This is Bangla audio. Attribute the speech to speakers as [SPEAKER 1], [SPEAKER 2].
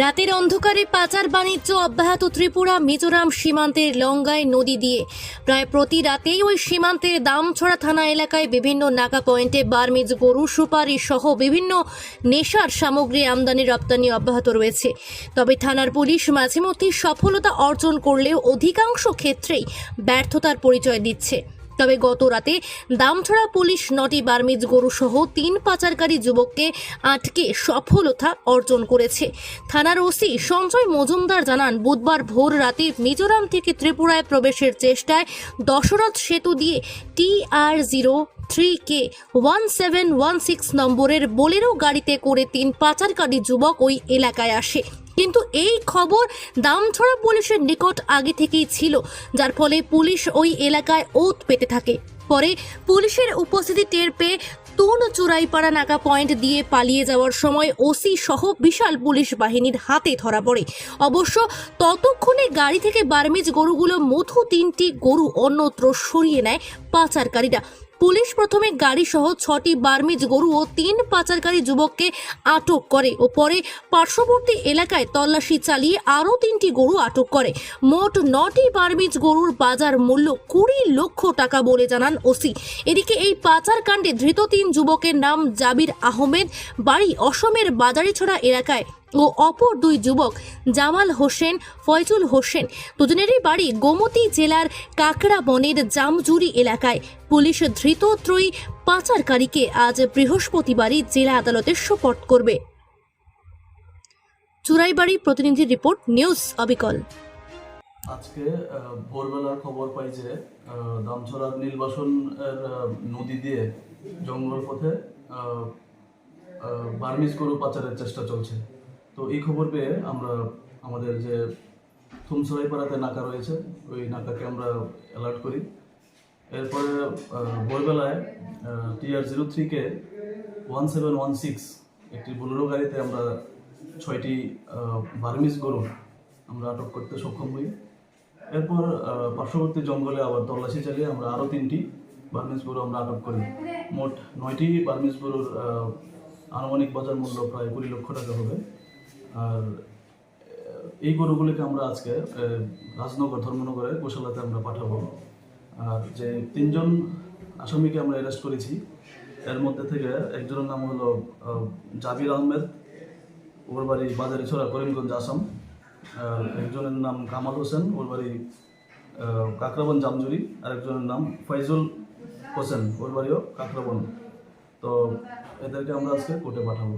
[SPEAKER 1] রাতের অন্ধকারে পাচার বাণিজ্য অব্যাহত ত্রিপুরা, মিজোরাম সীমান্তের লঙ্গাই নদী দিয়ে। প্রায় প্রতি রাতেই ওই সীমান্তের দামছড়া থানা এলাকায় বিভিন্ন নাকা পয়েন্টে বার্মিজ গরু, সুপারি সহ বিভিন্ন নেশার সামগ্রী আমদানি রপ্তানি অব্যাহত রয়েছে। তবে থানার পুলিশ মাঝে মধ্যে সফলতা অর্জন করলেও অধিকাংশ ক্ষেত্রেই ব্যর্থতার পরিচয় দিচ্ছে। তবে গত রাতে দামছড়া পুলিশ নটি বার্মিজ গরু সহ তিন পাচারকারী যুবককে আটকে সফলতা অর্জন করেছে। থানার ওসি সঞ্জয় মজুমদার জানান, বুধবার ভোর রাতে মিজোরাম থেকে ত্রিপুরায় প্রবেশের চেষ্টায় দশরথ সেতু দিয়ে T R zero three K one seven one six নম্বরের বোলেরো গাড়িতে করে তিন পাচারকারী যুবক ওই এলাকায় আসে। কিন্তু এই খবর দামছড়া পুলিশের নিকট আগে থেকেই ছিল, যার ফলে পুলিশ ওই এলাকায় ওত পেতে থাকে। পরে পুলিশের উপস্থিতি টের পেয়ে তুন চুরাইপাড়া নাকা পয়েন্ট দিয়ে পালিয়ে যাওয়ার সময় ওসি সহ বিশাল পুলিশ বাহিনীর হাতে ধরা পড়ে। অবশ্য ততক্ষণে গাড়ি থেকে বার্মিজ গরুগুলো মধু তিনটি গরু অন্যত্র সরিয়ে নেয় পাচারকারীরা। পুলিশ প্রথমে গাড়ি সহ ছটি বার্মিজ গরু ও তিন পাচারকারী যুবককে আটক করে ও পরে পার্শ্ববর্তী এলাকায় তল্লাশি চালিয়ে আরও তিনটি গরু আটক করে। মোট নটি বার্মিজ গরুর বাজার মূল্য কুড়ি লক্ষ টাকা বলে জানান ওসি। এদিকে এই পাচারকাণ্ডে ধৃত তিন যুবকের নাম জাবির আহমেদ, বাড়ি অসমের বাজারিছড়া এলাকায়। ও অপর দুই যুবক, জামাল হোসেন, ফয়জুল হোসেন। দুজনেরই বাড়ি গোমতী জেলার কাকড়া বনের জামজুরি এলাকায়। পুলিশ ধৃত ত্রয়ী পাচারকারীকে আজ বৃহস্পতিবারই জেলা আদালতে সোপর্দ করবে। চুরাইবাড়ি প্রতিনিধি রিপোর্ট, নিউজ অবিকল।
[SPEAKER 2] আজকে ভোরবেলার খবর পাই যে দামছড়ার নীলবাসন নদী দিয়ে জঙ্গল পথে বার্মিজ গরু পাচারের চেষ্টা চলছে। তো এই খবর পেয়ে আমরা আমাদের যে থুমসরাই পাড়াতে নাকা রয়েছে ওই নাকাকে আমরা অ্যালার্ট করি। এরপরে ভোরবেলায় TR zero three K one seven one six একটি বোলেরো গাড়িতে আমরা ছয়টি আহ, বার্মিজ গরু আমরা আটক করতে সক্ষম হই। এরপর পার্শ্ববর্তী জঙ্গলে আবার তল্লাশি চালিয়ে আমরা আরও তিনটি বার্মিজ গরু আমরা আটক করি। মোট নয়টি বার্মিজ গরুর আনুমানিক বাজার মূল্য প্রায় কুড়ি লক্ষ টাকা হবে। আর এই গরুগুলিকে আমরা আজকে রাজনগর, ধর্মনগরে, গোশালাতে আমরা পাঠাবো। আর যে তিনজন আসামিকে আমরা অ্যারেস্ট করেছি, এর মধ্যে থেকে একজনের নাম হলো জাবির আহমেদ, ওর বাড়ি বাজারিছড়া করিমগঞ্জ আসাম। একজনের নাম কামাল হোসেন, ওর বাড়ি কাকরাবন জামজুরি। আর একজনের নাম ফয়জুল হোসেন, ওর বাড়িও কাকরাবন। তো এদেরকে আমরা আজকে কোর্টে পাঠাবো।